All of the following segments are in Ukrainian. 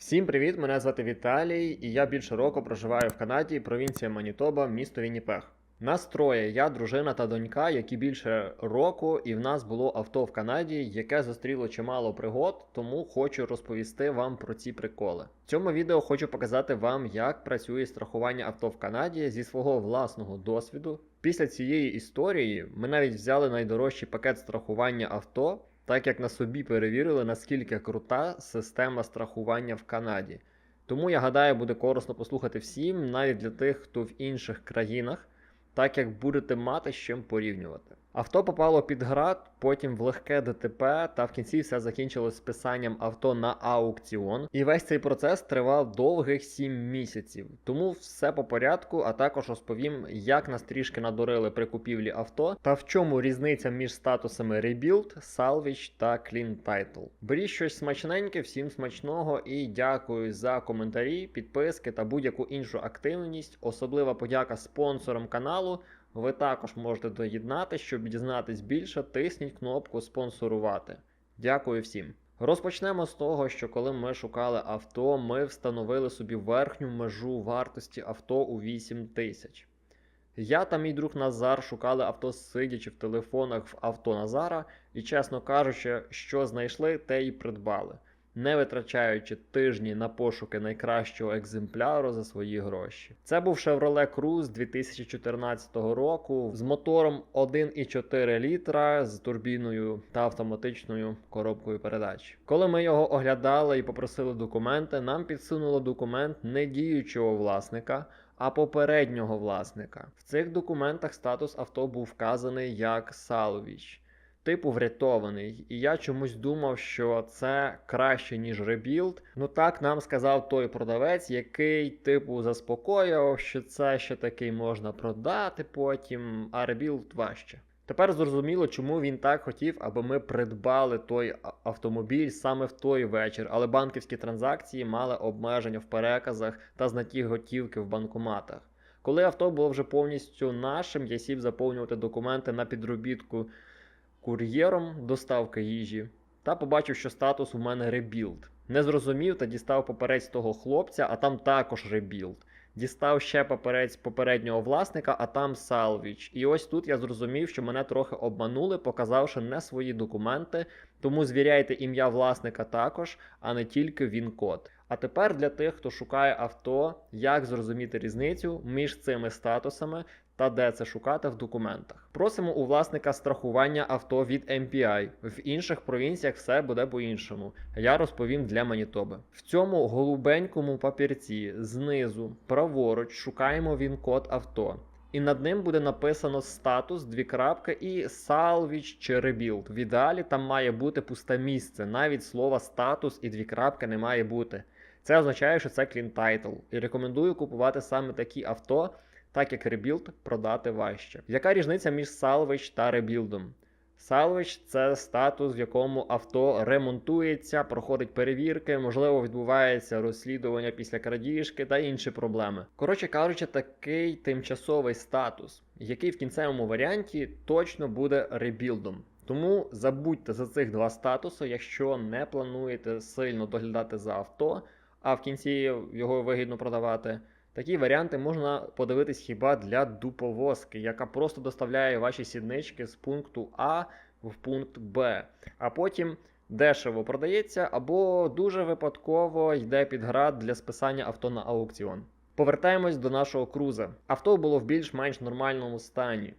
Всім привіт! Мене звати Віталій, і я більше року проживаю в Канаді, провінція Манітоба, місто Вінніпег. Нас троє, я, дружина та донька, які більше року, і в нас було авто в Канаді, яке зустріло чимало пригод, тому хочу розповісти вам про ці приколи. В цьому відео хочу показати вам, як працює страхування авто в Канаді зі свого власного досвіду. Після цієї історії ми навіть взяли найдорожчий пакет страхування авто, так як на собі перевірили, наскільки крута система страхування в Канаді. Тому я гадаю, буде корисно послухати всім, навіть для тих, хто в інших країнах, так як будете мати з чим порівнювати. Авто попало під град, потім в легке ДТП, та в кінці все закінчилось списанням авто на аукціон. І весь цей процес тривав довгих 7 місяців. Тому все по порядку, а також розповім, як нас трішки надурили при купівлі авто, та в чому різниця між статусами Rebuild, Salvage та Clean Title. Беріть щось смачненьке, всім смачного і дякую за коментарі, підписки та будь-яку іншу активність. Особлива подяка спонсорам каналу. Ви також можете доєднати, щоб дізнатись більше, тисніть кнопку спонсорувати. Дякую всім. Розпочнемо з того, що коли ми шукали авто, ми встановили собі верхню межу вартості авто у 8 тисяч. Я та мій друг Назар шукали авто сидячи в телефонах в авто Назара, і, чесно кажучи, що знайшли, те й придбали, не витрачаючи тижні на пошуки найкращого екземпляру за свої гроші. Це був Chevrolet Cruze 2014 року з мотором 1,4 літра з турбіною та автоматичною коробкою передач. Коли ми його оглядали і попросили документи, нам підсунуло документ не діючого власника. А попереднього власника в цих документах статус авто був вказаний як Salvage, типу врятований. І я чомусь думав, що це краще, ніж ребілд. Ну так нам сказав той продавець, який, типу, заспокоював, що це ще такий можна продати потім, а ребілд важче. Тепер зрозуміло, чому він так хотів, аби ми придбали той автомобіль саме в той вечір, але банківські транзакції мали обмеження в переказах та знаті готівки в банкоматах. Коли авто було вже повністю нашим, я сів заповнювати документи на підробітку кур'єром доставки їжі та побачив, що статус у мене ребілд. Не зрозумів та дістав паперець того хлопця, а там також ребілд. Дістав ще паперець попереднього власника, а там салвіч. І ось тут я зрозумів, що мене трохи обманули, показавши не свої документи, тому звіряйте ім'я власника також, а не тільки він-код. А тепер для тих, хто шукає авто, як зрозуміти різницю між цими статусами та де це шукати в документах. Просимо у власника страхування авто від MPI. В інших провінціях все буде по-іншому. Я розповім для Манітоби. В цьому голубенькому папірці знизу праворуч шукаємо він код авто. І над ним буде написано статус, дві крапки і salvage чи rebuild. В ідеалі там має бути пусте місце. Навіть слова статус і дві крапки не має бути. Це означає, що це clean title. І рекомендую купувати саме такі авто, так як ребілд продати важче. Яка різниця між salvage та ребілдом? Salvage – це статус, в якому авто ремонтується, проходить перевірки, можливо, відбувається розслідування після крадіжки та інші проблеми. Коротше кажучи, такий тимчасовий статус, який в кінцевому варіанті точно буде ребілдом. Тому забудьте за цих два статуси, якщо не плануєте сильно доглядати за авто, а в кінці його вигідно продавати. Такі варіанти можна подивитись хіба для дуповозки, яка просто доставляє ваші сіднички з пункту А в пункт Б, а потім дешево продається або дуже випадково йде під град для списання авто на аукціон. Повертаємось до нашого круза. Авто було в більш-менш нормальному стані.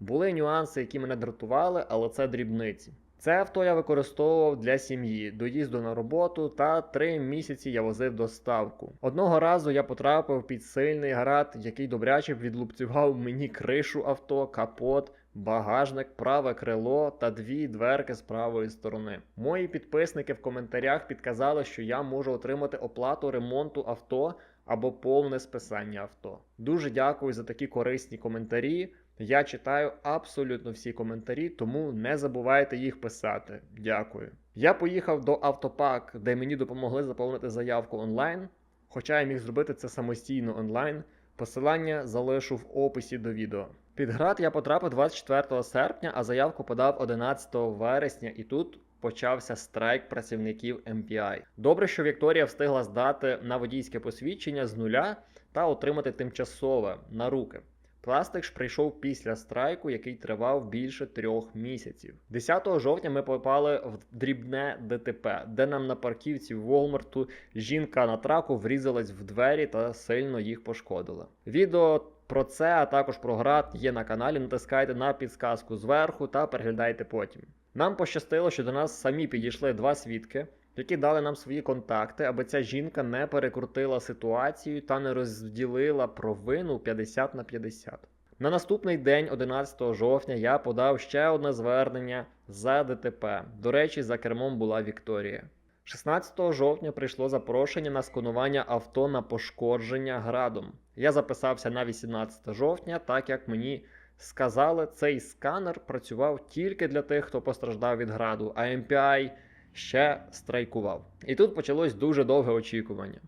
Були нюанси, які мене дратували, але це дрібниці. Це авто я використовував для сім'ї, доїзду на роботу та три місяці я возив доставку. Одного разу я потрапив під сильний град, який добряче відлупцював мені кришу авто, капот, багажник, праве крило та дві дверки з правої сторони. Мої підписники в коментарях підказали, що я можу отримати оплату ремонту авто або повне списання авто. Дуже дякую за такі корисні коментарі. Я читаю абсолютно всі коментарі, тому не забувайте їх писати. Дякую. Я поїхав до Автопак, де мені допомогли заповнити заявку онлайн, хоча я міг зробити це самостійно онлайн. Посилання залишу в описі до відео. Під град я потрапив 24 серпня, а заявку подав 11 вересня, і тут почався страйк працівників MPI. Добре, що Вікторія встигла здати на водійське посвідчення з нуля та отримати тимчасове на руки. Пластик ж прийшов після страйку, який тривав більше трьох місяців. 10 жовтня ми попали в дрібне ДТП, де нам на парківці Волмарту жінка на траку врізалась в двері та сильно їх пошкодила. Відео про це, а також про град є на каналі. Натискайте на підсказку зверху та переглядайте потім. Нам пощастило, що до нас самі підійшли два свідки, які дали нам свої контакти, аби ця жінка не перекрутила ситуацію та не розділила провину 50 на 50. На наступний день, 11 жовтня, я подав ще одне звернення за ДТП. До речі, за кермом була Вікторія. 16 жовтня прийшло запрошення на сканування авто на пошкодження градом. Я записався на 18 жовтня, так як мені сказали, цей сканер працював тільки для тих, хто постраждав від граду, а MPI ще страйкував. І тут почалось дуже довге очікування.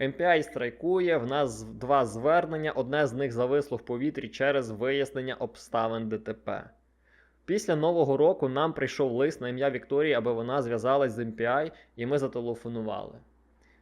MPI страйкує, в нас два звернення, одне з них зависло в повітрі через вияснення обставин ДТП. Після Нового року нам прийшов лист на ім'я Вікторії, аби вона зв'язалась з MPI, і ми зателефонували.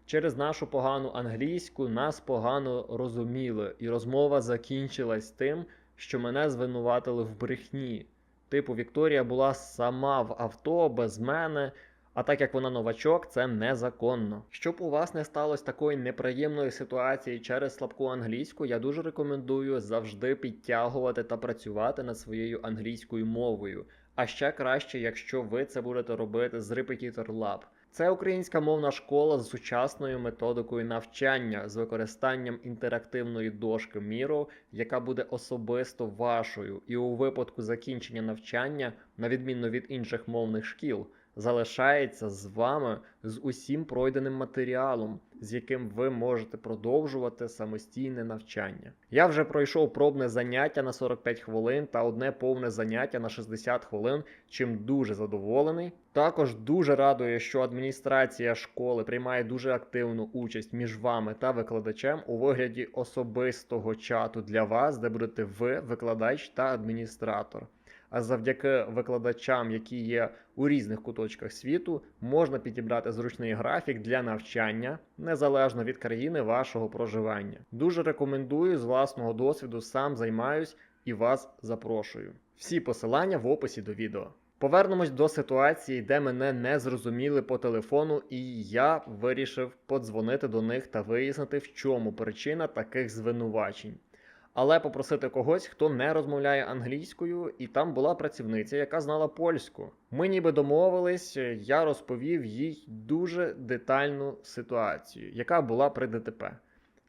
Через нашу погану англійську нас погано розуміли, і розмова закінчилась тим, що мене звинуватили в брехні. Типу, Вікторія була сама в авто без мене, а так як вона новачок, це незаконно. Щоб у вас не сталося такої неприємної ситуації через слабку англійську, я дуже рекомендую завжди підтягувати та працювати над своєю англійською мовою. А ще краще, якщо ви це будете робити з Repetitor Lab. Це українська мовна школа з сучасною методикою навчання з використанням інтерактивної дошки Miro, яка буде особисто вашою, і у випадку закінчення навчання, на відміну від інших мовних шкіл, залишається з вами з усім пройденим матеріалом, з яким ви можете продовжувати самостійне навчання. Я вже пройшов пробне заняття на 45 хвилин та одне повне заняття на 60 хвилин, чим дуже задоволений. Також дуже радує, що адміністрація школи приймає дуже активну участь між вами та викладачем у вигляді особистого чату для вас, де будете ви, викладач та адміністратор. А завдяки викладачам, які є у різних куточках світу, можна підібрати зручний графік для навчання незалежно від країни вашого проживання. Дуже рекомендую з власного досвіду, сам займаюсь і вас запрошую. Всі посилання в описі до відео. Повернемось до ситуації, де мене не зрозуміли по телефону, і я вирішив подзвонити до них та вияснити, в чому причина таких звинувачень. Але попросити когось, хто не розмовляє англійською, і там була працівниця, яка знала польську. Ми ніби домовились, я розповів їй дуже детальну ситуацію, яка була при ДТП.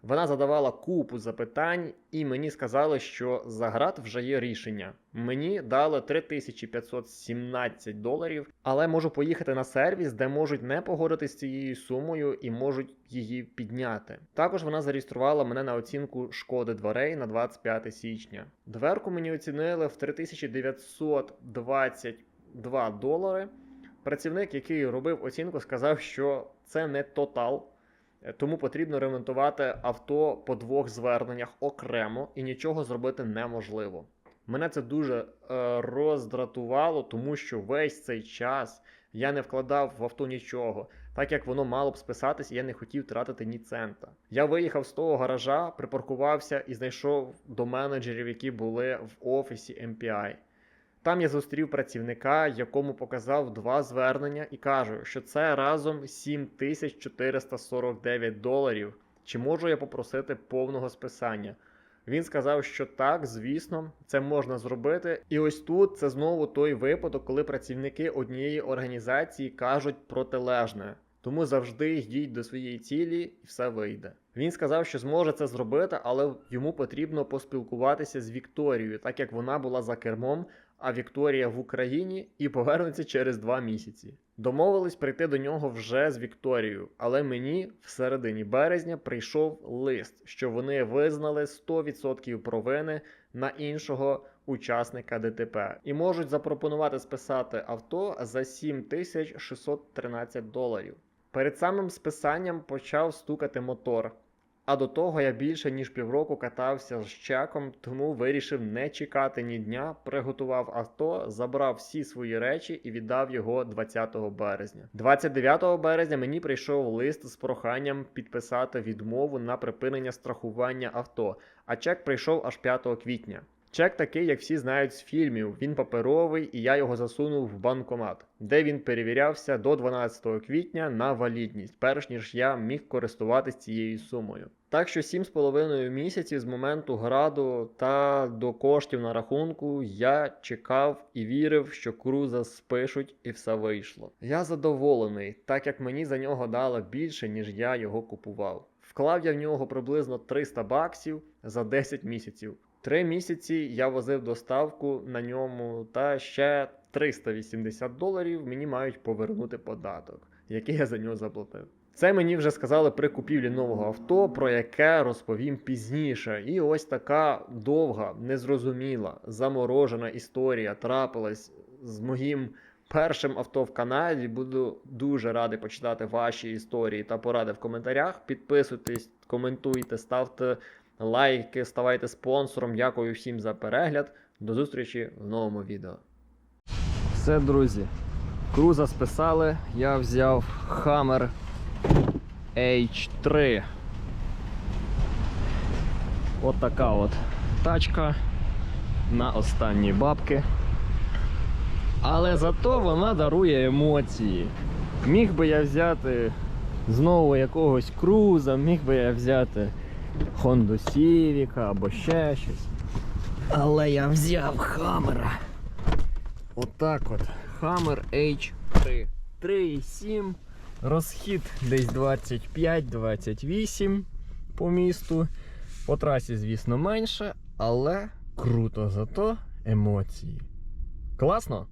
Вона задавала купу запитань, і мені сказали, що за град вже є рішення. Мені дали 3517 доларів, але можу поїхати на сервіс, де можуть не погодитись з цією сумою і можуть її підняти. Також вона зареєструвала мене на оцінку шкоди дверей на 25 січня. Дверку мені оцінили в 3922 долари. Працівник, який робив оцінку, сказав, що це не тотал. Тому потрібно ремонтувати авто по двох зверненнях окремо і нічого зробити неможливо. Мене це дуже е, роздратувало, тому що весь цей час я не вкладав в авто нічого, так як воно мало б списатись, і я не хотів тратити ні цента. Я виїхав з того гаража, припаркувався і знайшов до менеджерів, які були в офісі MPI. Там я зустрів працівника, якому показав два звернення, і кажу, що це разом 7449 доларів. Чи можу я попросити повного списання? Він сказав, що так, звісно, це можна зробити. І ось тут це знову той випадок, коли працівники однієї організації кажуть протилежне. Тому завжди йдіть до своєї цілі і все вийде. Він сказав, що зможе це зробити, але йому потрібно поспілкуватися з Вікторією, так як вона була за кермом, а Вікторія в Україні і повернеться через два місяці. Домовились прийти до нього вже з Вікторією, але мені в середині березня прийшов лист, що вони визнали 100% провини на іншого учасника ДТП і можуть запропонувати списати авто за 7613 доларів. Перед самим списанням почав стукати мотор. А до того я більше ніж півроку катався з чеком, тому вирішив не чекати ні дня, приготував авто, забрав всі свої речі і віддав його 20 березня. 29 березня мені прийшов лист з проханням підписати відмову на припинення страхування авто, а чек прийшов аж 5 квітня. Чек такий, як всі знають з фільмів. Він паперовий, і я його засунув в банкомат, де він перевірявся до 12 квітня на валідність, перш ніж я міг користуватись цією сумою. Так що 7,5 місяців з моменту граду та до коштів на рахунку я чекав і вірив, що круза спишуть і все вийшло. Я задоволений, так як мені за нього дали більше, ніж я його купував. Вклав я в нього приблизно 300 баксів за 10 місяців. Три місяці я возив доставку на ньому, та ще 380 доларів мені мають повернути податок, який я за нього заплатив. Це мені вже сказали при купівлі нового авто, про яке розповім пізніше. І ось така довга, незрозуміла, заморожена історія трапилась з моїм першим авто в Канаді. Буду дуже радий почитати ваші історії та поради в коментарях. Підписуйтесь, коментуйте, ставте лайки, ставайте спонсором. Дякую всім за перегляд. До зустрічі в новому відео. Все, друзі. Круза списали. Я взяв Hammer H3. От така от тачка на останні бабки. Але зато вона дарує емоції. Міг би я взяти знову якогось круза, міг би я взяти Honda Civic або ще щось. Але я взяв Хаммера. Отак от. Hammer H3. 3,7. Розхід десь 25-28 по місту. По трасі, звісно, менше, але круто, зато емоції. Класно?